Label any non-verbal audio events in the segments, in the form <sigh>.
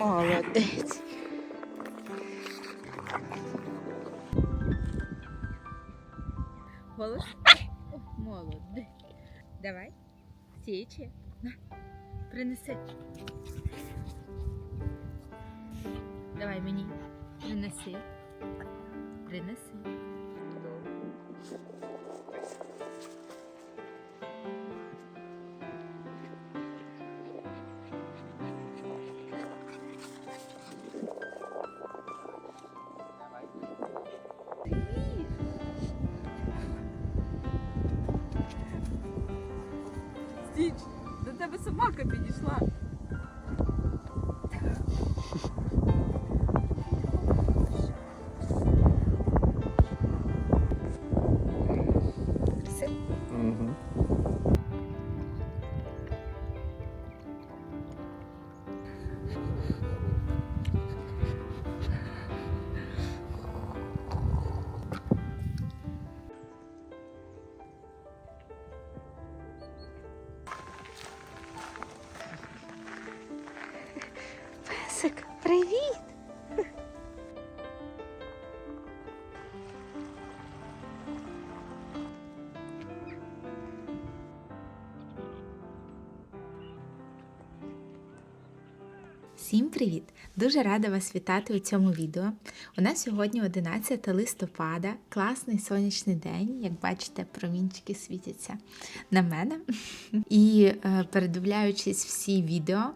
Молодець. Голос? Молодець. Давай. Стічі. На. Принеси. Давай мені. Принеси. Принеси. Песик, привіт! Всім привіт! Дуже рада вас вітати у цьому відео. У нас сьогодні 11 листопада, класний сонячний день. Як бачите, промінчики світяться на мене. <laughs> І е, передивляючись всі відео,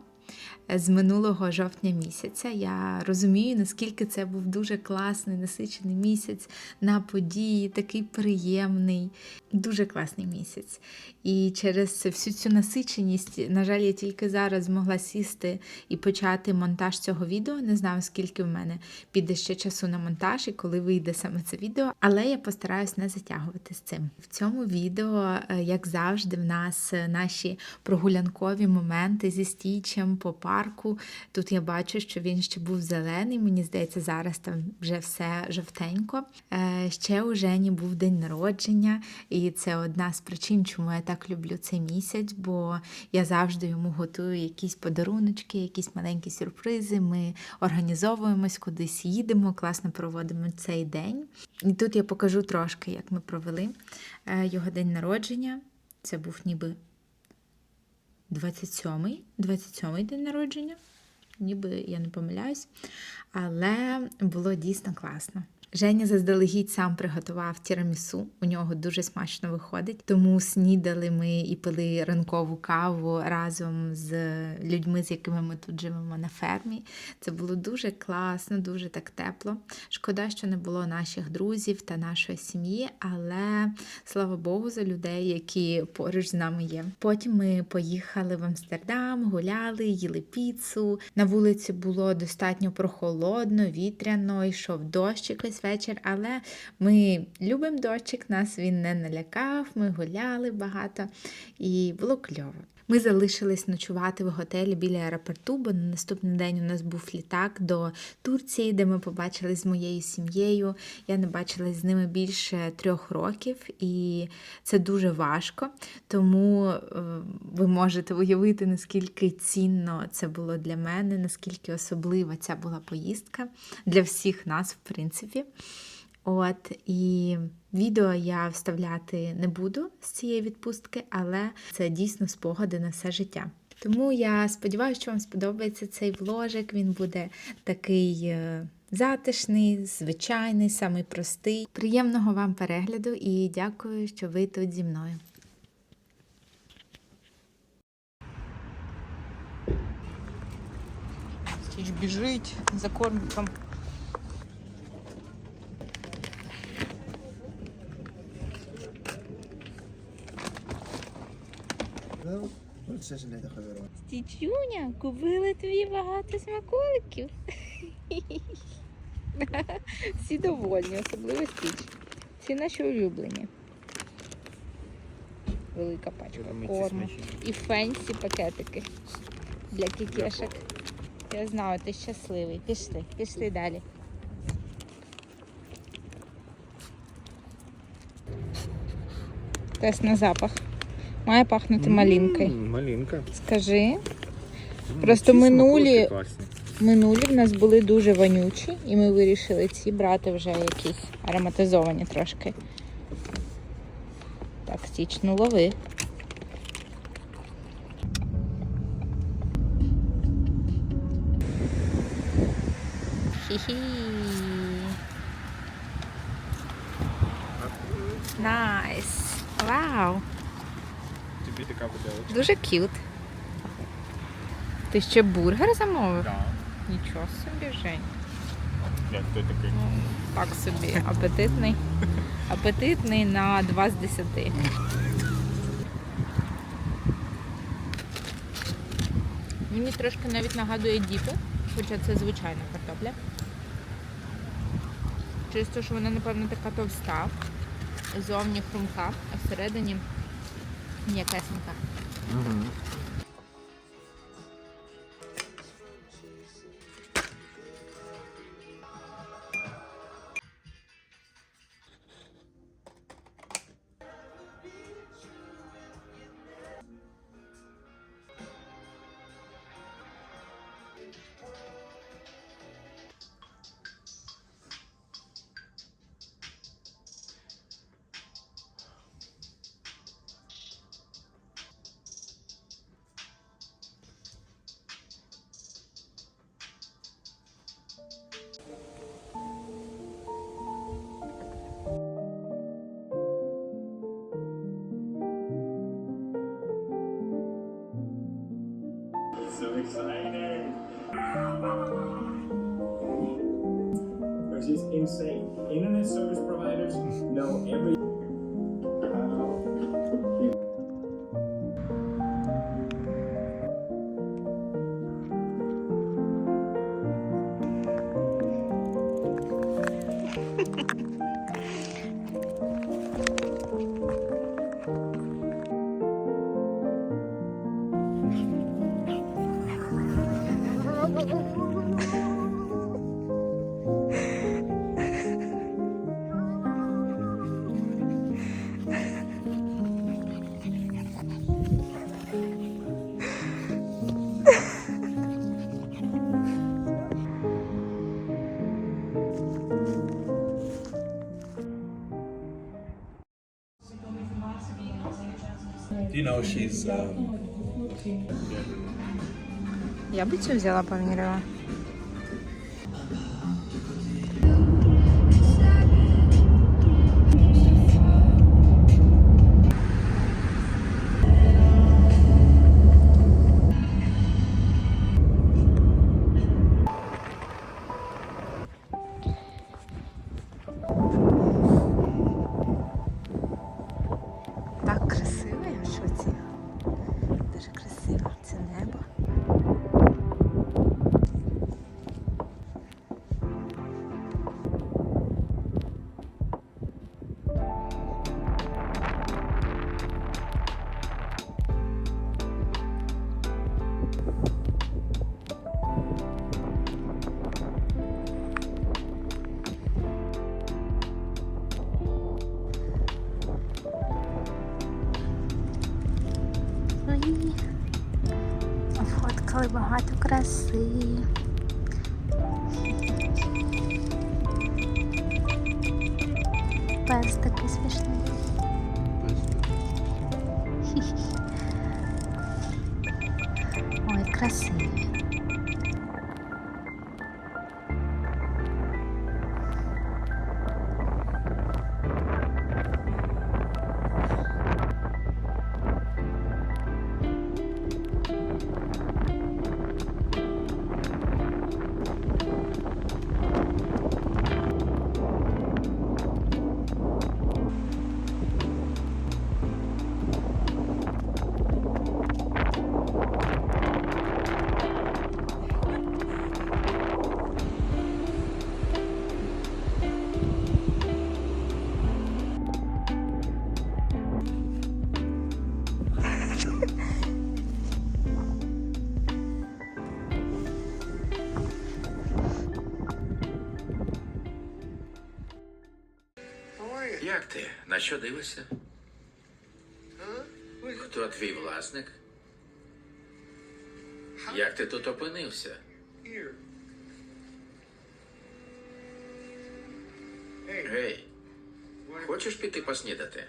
з минулого жовтня місяця. Я розумію, наскільки це був дуже класний, насичений місяць на події, такий приємний, дуже класний місяць. І через всю цю насиченість, на жаль, я тільки зараз змогла сісти і почати монтаж цього відео. Не знаю, скільки в мене піде ще часу на монтаж і коли вийде саме це відео, але я постараюсь не затягувати з цим. В цьому відео, е, як завжди, в нас е, наші прогулянкові моменти зі стічем по парку. Тут я бачу, що він ще був зелений. Мені здається, зараз там вже все жовтенько. Е, Ще у Жені був день народження, і це одна з причин, чому я так люблю цей місяць, бо я завжди йому готую якісь подаруночки, якісь маленькі сюрпризи. Ми організовуємось, кудись їдемо, класно проводимо цей день. І тут я покажу трошки, як ми провели е, його день народження. Це був ніби 27-й, 27-й день народження, ніби я не помиляюсь, але було дійсно класно. Женя заздалегідь сам приготував тірамісу, у нього дуже смачно виходить. Тому снідали ми і пили ранкову каву разом з людьми, з якими ми тут живемо на фермі. Це було дуже класно, дуже так тепло. Шкода, що не було наших друзів та нашої сім'ї, але слава Богу, за людей, які поруч з нами є. Потім ми поїхали в Амстердам, гуляли, їли піцу. На вулиці було достатньо прохолодно, вітряно, йшов дощ якийсь вечір, але ми любимо дощик, нас він не налякав, ми гуляли багато і було кльово. Ми залишились ночувати в готелі біля аеропорту, бо на наступний день у нас був літак до Турції, де ми побачились з моєю сім'єю. Я не бачилась з ними більше трьох років, і це дуже важко. Тому е, ви можете уявити, наскільки цінно це було для мене, наскільки особлива ця була поїздка для всіх нас, в принципі. От і відео я вставляти не буду з цієї відпустки, але це дійсно спогади на все життя. Тому я сподіваюся, що вам сподобається цей вложик. Він буде такий е, затишний, звичайний, самий простий. Приємного вам перегляду і дякую, що ви тут зі мною. Біжить за кормиком. Wel, wat 36 euro. Стічуня, купили тобі багато смаколиків. Всі довольні, особливо стіч. Всі наші улюблені. Велика пачка корму. І фенсі пакетики для кікешок. Я знаю, ти щасливий. Пішли, пішли далі. Тест на запах. Має пахнути малинкою. Малинка. Скажи. Просто минулі- Минулі в нас були дуже вонючі, і ми вирішили ці брати вже якісь ароматизовані трошки. Так, стіч, ну лови. Хі-хі. Найс. Вау. Тобі така виделочка. Дуже к'ют. Ти ще бургер замовив? Так. Нічого собі, Жень. Як ти такий? Ну, так собі, апетитний. <laughs> Апетитний на 2 з 10. Мені трошки навіть нагадує діпи, хоча це звичайна картопля. Через те, що вона, напевно, така товста, зовні хрумка, а всередині м'якесенька. So She's um, Я бы тебе взяла, поміряла. Краси. Пес такий смішний. Ой, красиві. Як ти? На що дивишся? Хто твій власник? Як ти тут опинився? Гей, хочеш піти поснідати?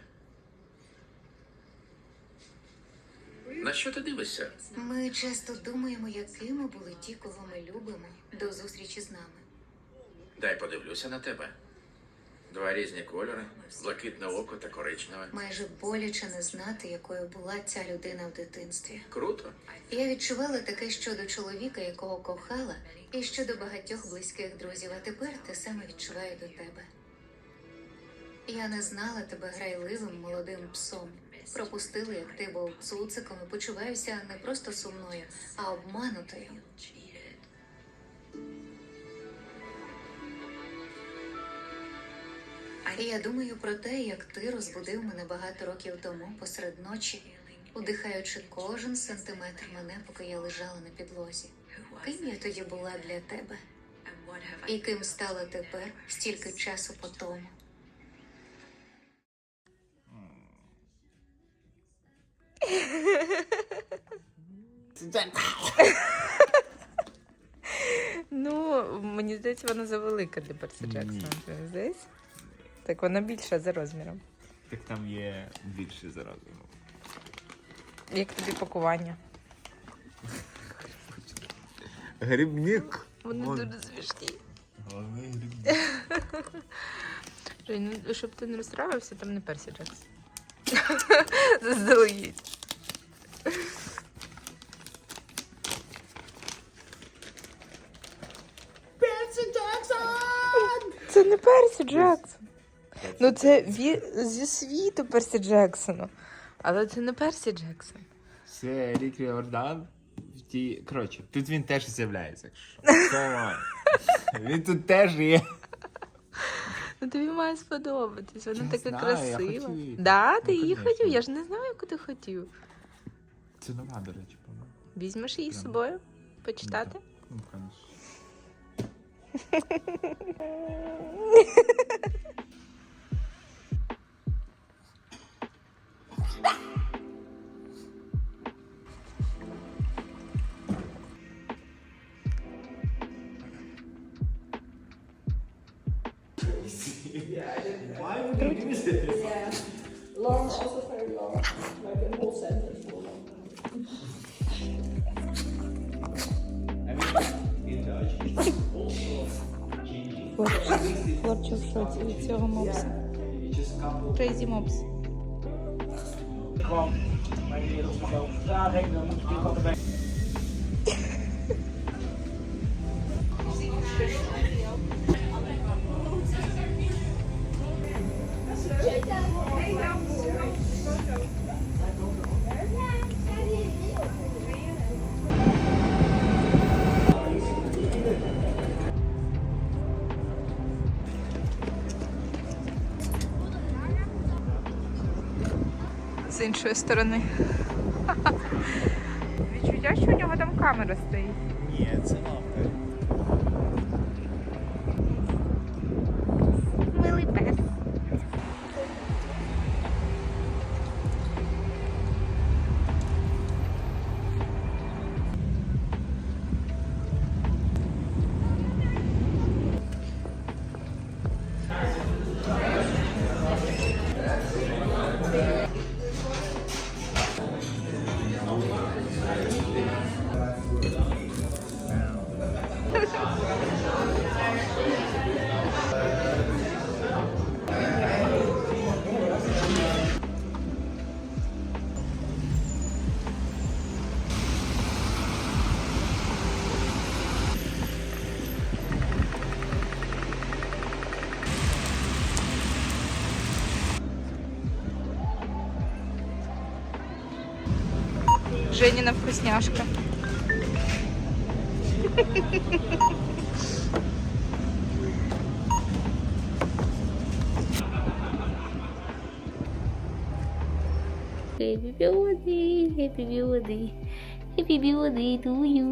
На що ти дивишся? Ми часто думаємо, якими були ті, кого ми любимо, до зустрічі з нами. Дай подивлюся на тебе. Два різні кольори, блакитне око та коричневе. Майже боляче не знати, якою була ця людина в дитинстві. Круто. Я відчувала таке щодо чоловіка, якого кохала, і щодо багатьох близьких друзів. А тепер те саме відчуваю до тебе. Я не знала тебе грайливим молодим псом. Пропустила, як ти був цуциком і почуваюся не просто сумною, а обманутою. І я думаю про те, як ти розбудив мене багато років тому посеред ночі, удихаючи кожен сантиметр мене, поки я лежала на підлозі. Ким я тоді була для тебе? І ким стала тепер стільки часу по тому? Ну, мені здається, вона завелика для Персі Джексона. Здається? Так вона більша за розміром. Так там є більше заразу. Як тобі пакування? Грибник. Вони Вон. дуже смішні. Головний грибник. Жень, ну щоб ти не розстраювався, там не Персі <laughs> Джексон. Заздалегідь. Це не Персі Джексон. Ну це ві... зі світу Персі Джексону. Але це не Персі Джексон. Це Рік Ріордан. в тій- Коротше, тут він теж з'являється. якщо. <laughs> Він тут теж є. Ну тобі має сподобатись, вона така красива. Да, ти її хотів, я ж не знаю, яку ти хотів. Це нова, до речі, по-моєму. Візьмеш її з собою? Почитати? Ну, <laughs> yeah. Long, also very long. Like a whole sentence for long. I mean, in ook it's also changing. What you shot? It's mobs. Crazy mobs. Kwam, maar die op mijn vraag dan moet ik wat erbij. Іншої сторони. <laughs> Відчуття, що у нього там камера стоїть. Ні, це лампа. Женіна вкусняшка. Happy birthday, happy birthday, happy birthday to you.